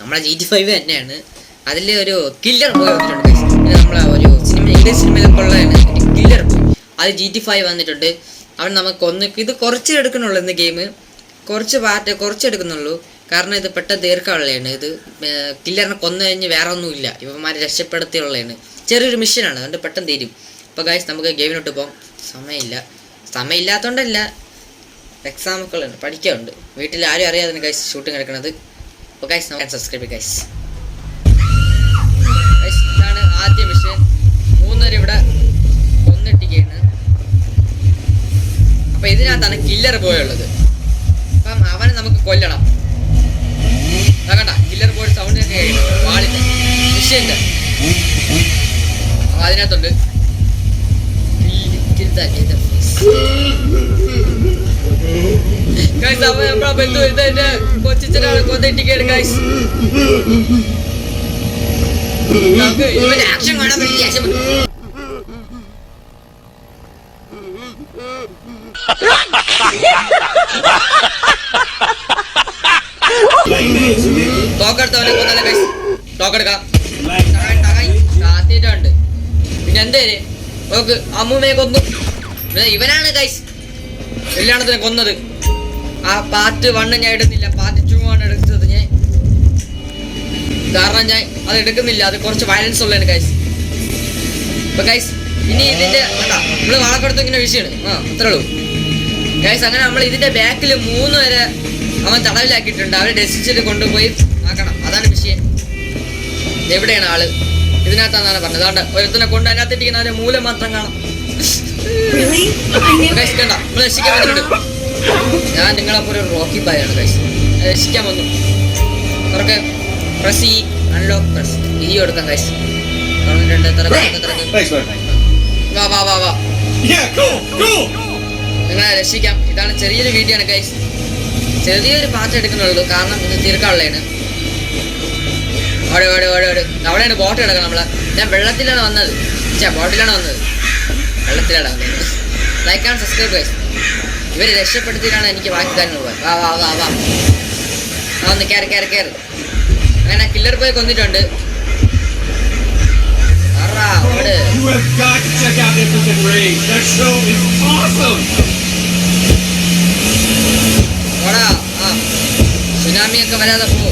നമ്മളെ G T five തന്നെയാണ്. അതിൽ ഒരു കില്ലർ ബോയ് വന്നിട്ടുണ്ട്. പിന്നെ നമ്മളെ ഒരു സിനിമ ഇംഗ്ലീഷ് സിനിമയിലൊക്കെ ഉള്ളതാണ് കില്ലർ ബോയ് അത് ജി ടി ഫൈവ് വന്നിട്ടുണ്ട്. അവൻ നമുക്ക് ഒന്ന് ഇത് കുറച്ച് എടുക്കണുള്ളൂ ഇന്ന് ഗെയിം കുറച്ച് പാർട്ട് കുറച്ച് എടുക്കുന്നുള്ളൂ. കാരണം ഇത് പെട്ടെന്ന് തീർക്കാനുള്ളതാണ്. ഇത് കില്ലറിനെ കൊന്നു കഴിഞ്ഞ് വേറെ ഒന്നുമില്ല. ഇവന്മാരെ രക്ഷപ്പെടുത്തിയുള്ളതാണ്. ചെറിയൊരു മിഷനാണ് അതുകൊണ്ട് പെട്ടെന്ന് തീരും. അപ്പോൾ ഗായ്സ് നമുക്ക് ഗെയിമിനോട്ട് പോകാം. സമയമില്ല. സമയമില്ലാത്തതുകൊണ്ടല്ല എക്സാം ഒക്കെ ഉണ്ട് പഠിക്കാറുണ്ട് വീട്ടിൽ ആരും അറിയാതെ ഗൈസ് ഷൂട്ടിംഗ് എടുക്കണത്. അപ്പോൾ ഗൈസ് നമുക്ക് സബ്സ്ക്രൈബ് ഗൈസ് ഗൈസ് ഇതാണ് ആദ്യ മിഷൻ മൂന്നര ഇവിടെ ഒന്നിട്ടിക്കാണ് അപ്പോൾ ഇതിനകത്താണ് കില്ലർ പോയുള്ളത് അപ്പം അവനെ നമുക്ക് കൊല്ലണം. കണ്ട കില്ലർ പോയ സൗണ്ട് ഒക്കെ മിഷന്റെ അപ്പൊ അതിനകത്തുണ്ട്. Guys, അവൻ നമ്മളെ ബന്ധു ഇതെന്റെ കൊച്ചിച്ചനാണ് കൊന്നിട്ടിക്കാണ് ഗൈസ് ആക്ഷൻ കാണാൻ ആക്ഷൻ തോക്കെടുത്തവനെ കൊന്നല്ലേ ഗൈസ് തോക്കെടുക്കാം. കാത്തിട്ടുണ്ട് പിന്നെ എന്തേര് നോക്ക് അമ്മൂമ്മയെ കൊന്നു ഇവനാണ് ഗൈസ് കല്യാണത്തിന് കൊന്നത്. ആ പാർട്ട് വണ്ണ് ഞാൻ എടുത്തില്ല. പാർട്ട് ടു ആണ് എടുത്തത് ഞാൻ. കാരണം ഞാൻ അത് എടുക്കുന്നില്ല. അത് കുറച്ച് വയലൻസ് ഉള്ളതാണ് ഗൈസ് ഇപ്പൊ ഗൈസ് ഇനി ഇതിന്റെ നമ്മൾ വാളക്കെടുത്ത് ഇങ്ങനെ വിഷയാണ് ആ അത്രേ ഉള്ളൂ. ഗൈസ് അങ്ങനെ നമ്മൾ ഇതിന്റെ ബാക്കിൽ മൂന്ന് വരെ അവൻ തടവിലാക്കിയിട്ടുണ്ട്. അവരെ ഡെസിച്ചിൽ കൊണ്ടുപോയി ആക്കണം. അതാണ് വിഷയം. എവിടെയാണ് ആൾ? ഇതിനകത്താന്നാണ് പറഞ്ഞത്. അതുകൊണ്ട് ഒരുത്തനെ കൊണ്ട് അതിനകത്തിരിക്കുന്ന അതിന്റെ മൂലം മാത്രം കാണാം. ഗൈസ് കണ്ട നമ്മൾ രക്ഷിക്കാൻ വന്നിട്ടുണ്ട്. ഞാൻ നിങ്ങളെ പോലെ ഒരു റോക്കി ബായാണ് ഗൈസ് രക്ഷിക്കാൻ വന്നു. തുറക്ക്. പ്രസ് ഈ അൺലോക്ക് പ്രസ് ഈ കൊടുക്കാം ഗൈസ് തുറന്നിട്ടുണ്ട് തുറക്ക് തുറക്ക്. വാ വാ വാ വാ. നിങ്ങളെ രക്ഷിക്കാം. ഇതാണ് ചെറിയൊരു വീഡിയോ ആണ് ഗൈസ് ചെറിയൊരു പാർട്ട് എടുക്കുന്നുള്ളൂ. കാരണം ഇത് തീർക്കാനുള്ളതാണ്. ഓടെ ഓടെ ഓടെ ഓടെ. അവിടെയാണ് ബോട്ട് കിടക്കണം നമ്മളെ. ഞാൻ വെള്ളത്തിലാണ് വന്നത്. ചേ ബോട്ടിലാണ് വന്നത്. വെള്ളത്തിലാണ് ലൈക്ക് ആൻഡ് സബ്സ്ക്രൈബ് ഗൈസ് ഇവർ രക്ഷപ്പെടുത്തിയിട്ടാണ് എനിക്ക് ബാക്കി കാര്യങ്ങൾ വാ വാ വാ വാ. ആ ഒന്ന് കയറി കയറി കയറി അങ്ങനെ കില്ലർ പോയി കൊന്നിട്ടുണ്ട്. അറാ, ഓട്. You have got to check out Impotent Rage. That show is awesome. ഓടാ സുനാമി ഒക്കെ വരാതെ പോ.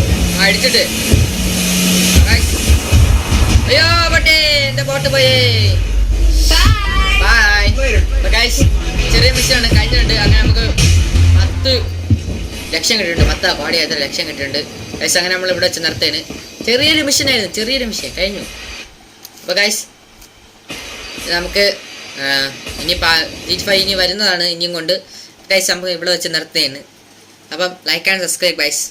അടിച്ചിട്ട്. അയ്യോ ബട്ടേ എന്റെ ബോട്ട് പോയേ. ചെറിയ മിഷനാണ് കഴിഞ്ഞിട്ടുണ്ട് അങ്ങനെ നമുക്ക് പത്ത് ലക്ഷം കിട്ടിയിട്ടുണ്ട്. പത്താ പാടി എത്ര ലക്ഷം കിട്ടിയിട്ടുണ്ട്. ഗൈസ് അങ്ങനെ നമ്മൾ ഇവിടെ വെച്ച് നിർത്തേന് ചെറിയൊരു മിഷനായിരുന്നു ചെറിയൊരു മിഷൻ കഴിഞ്ഞു. അപ്പോൾ ഗൈസ് നമുക്ക് ഇനി ജി ഫൈവ് ഇനി വരുന്നതാണ് ഇനിയും കൊണ്ട്. ഗൈസ് നമുക്ക് ഇവിടെ വെച്ച് നിർത്തേന് അപ്പം ലൈക്ക് ആൻഡ് സബ്സ്ക്രൈബ് ഗൈസ്